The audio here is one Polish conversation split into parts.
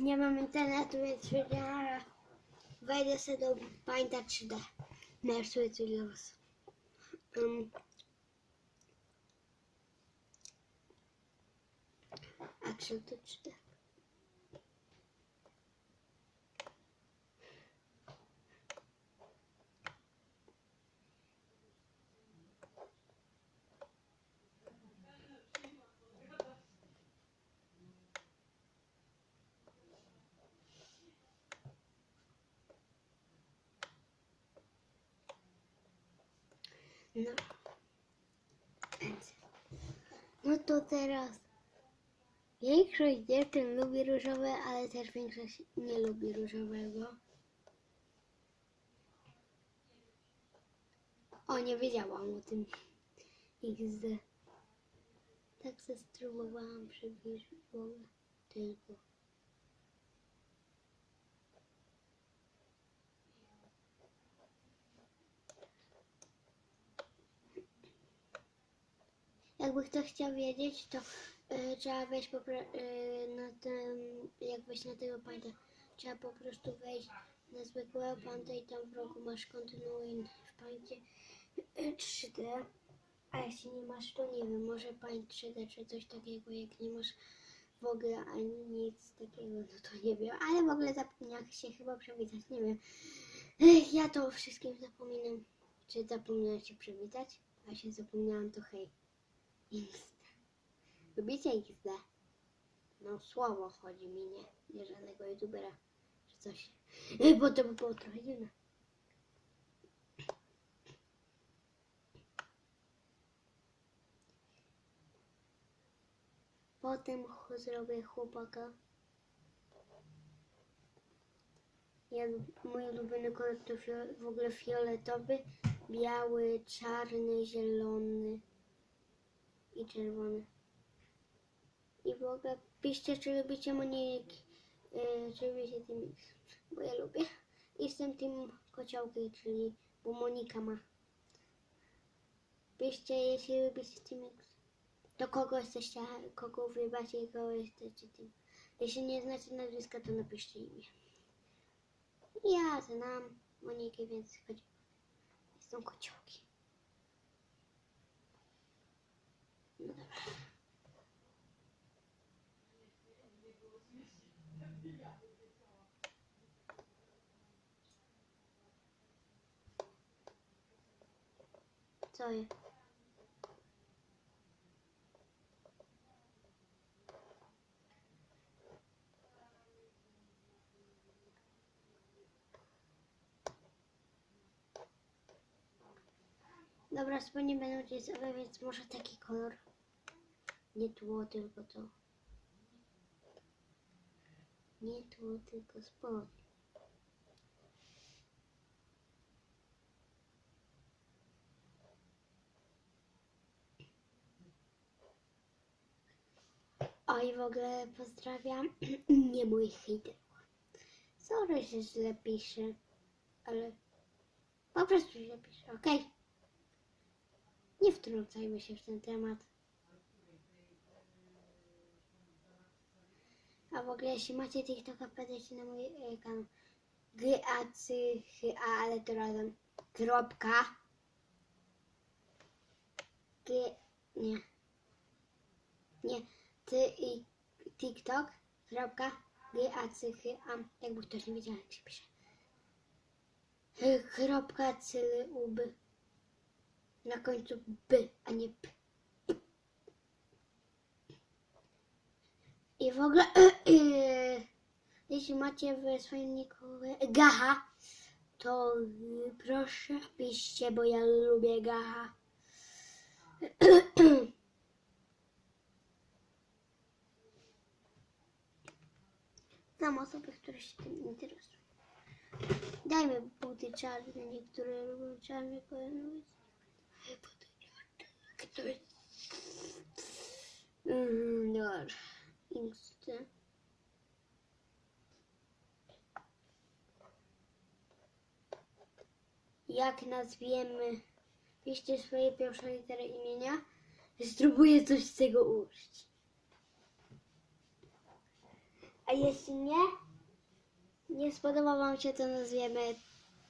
nie mam internetu, więc ja wejdę sobie do Painta 3D. Narysuję coś dla was. Um, Action to 3D. No. To teraz. Większość dziewczyn lubi różowe, ale też większość nie lubi różowego. O, nie wiedziałam o tym. XD. Tak se spróbowałam przybliżyć ogóle. Tylko. Jakby ktoś chciał wiedzieć, to y, trzeba wejść po y, na ten, jak wejść na tego panta, trzeba po prostu wejść na zwykłego panta i tam w rogu masz kontynuuj w pancie y, 3D. A jeśli nie masz, to nie wiem, może paint 3D czy coś takiego, jak nie masz w ogóle ani nic takiego, no to nie wiem, ale w ogóle zapomniałam się chyba przywitać, nie wiem. Ech, Ja to wszystkim zapominam, czy zapomniałam się przywitać, a się zapomniałam, to hej. XD. Lubicie XD? No słowo chodzi mi, nie, nie żadnego youtubera czy coś. Bo to by było trochę dziwne. Potem zrobię chłopaka. Ja, mój ulubiony kolor to w ogóle fioletowy, biały, czarny, zielony i czerwony. I w ogóle piszcie, czy lubicie Moniki, yy, czy lubicie X, bo ja lubię. Jestem Team Kociołki, czyli bo Monika ma. Piszcie, jeśli lubicie X. To kogo jesteście, kogo wybacie i kogo jesteście Team. Jeśli nie znacie nazwiska, to napiszcie imię. Ja znam Monikę, więc chodzi. Jestem kociołki. Co jest? Dobra, spodnie będą jeansowe, więc może taki kolor. Nie tło, tylko to. Nie tło, tylko spodnie. O i w ogóle pozdrawiam nie moich hejterów. Sorry, że źle piszę, ale po prostu źle piszę, okej? Nie wtrącajmy się w ten temat. A w ogóle jeśli macie TikToka, wpadajcie na mój e, kanał. G A C H A, ale to razem. Kropka. G nie. Nie. Ty i TikTok. Kropka. G A C H A. Jakby ktoś nie wiedział, jak się pisze. Kropka cyly uby. Na końcu B, a nie P. I w ogóle, jeśli macie w swoim niku gacha, to proszę piszcie, bo ja lubię gacha. Znam osoby, które się tym interesują. Dajmy buty czarne, niektóre lubią czarne. Który... Mm, dobra. Insta. Jak nazwiemy? Piszcie swoje pierwsze litery imienia. Spróbuję coś z tego użyć. A jeśli nie, nie spodoba Wam się, to nazwiemy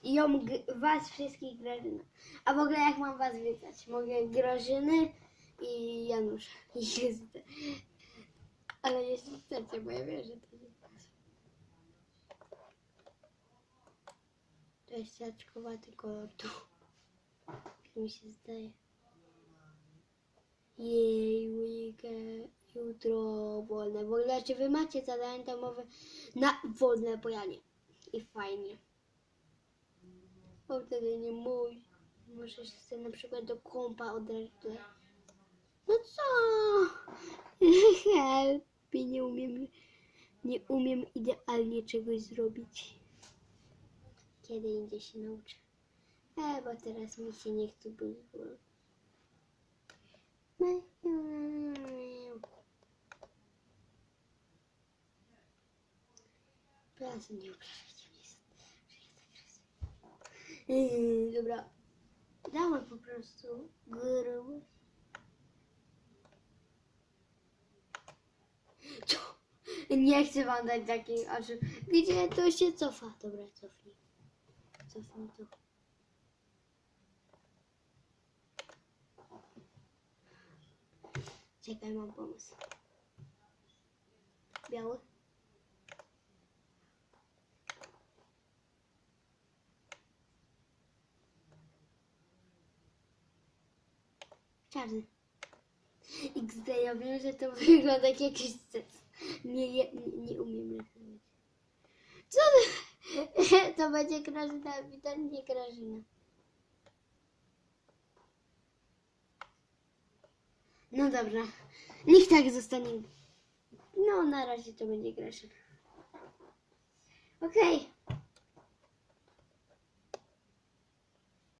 ją Was wszystkich Grażyna. A w ogóle jak mam Was witać? Mogę Grażyny i Janusz. I Józefę. Ale jeśli chcecie, bo ja wiem, że to nie To jest siaczkowaty kolor tu. Jak mi się zdaje. Jej, weekend, jutro wolne. W ogóle, czy wy macie zadanie domowe na wolne, bo ja nie. I fajnie. Bo wtedy nie mój. Muszę się sobie na przykład do kąpa odrać. No co? Help. Nie umiem, nie umiem idealnie czegoś zrobić. Kiedy indziej się nauczę. E, bo teraz mi się nie chce wolny. Proszę, nie obrażajcie mnie, że ja tak. Yy, Dobra. Damy po prostu grubość. Nie chcę wam dać takiej oczu. Gdzie to się cofa? Dobra, cofnij. Cofnij to. Czekaj, mam pomysł. Biały? Czarny. XD, ja wiem, że to wygląda jak jakiś sens. Nie, nie, nie, umiem rysować. Co? To będzie Grażyna, ewidentnie Grażyna. No dobra. Niech tak zostanie. No, na razie to będzie Grażyna. Okej.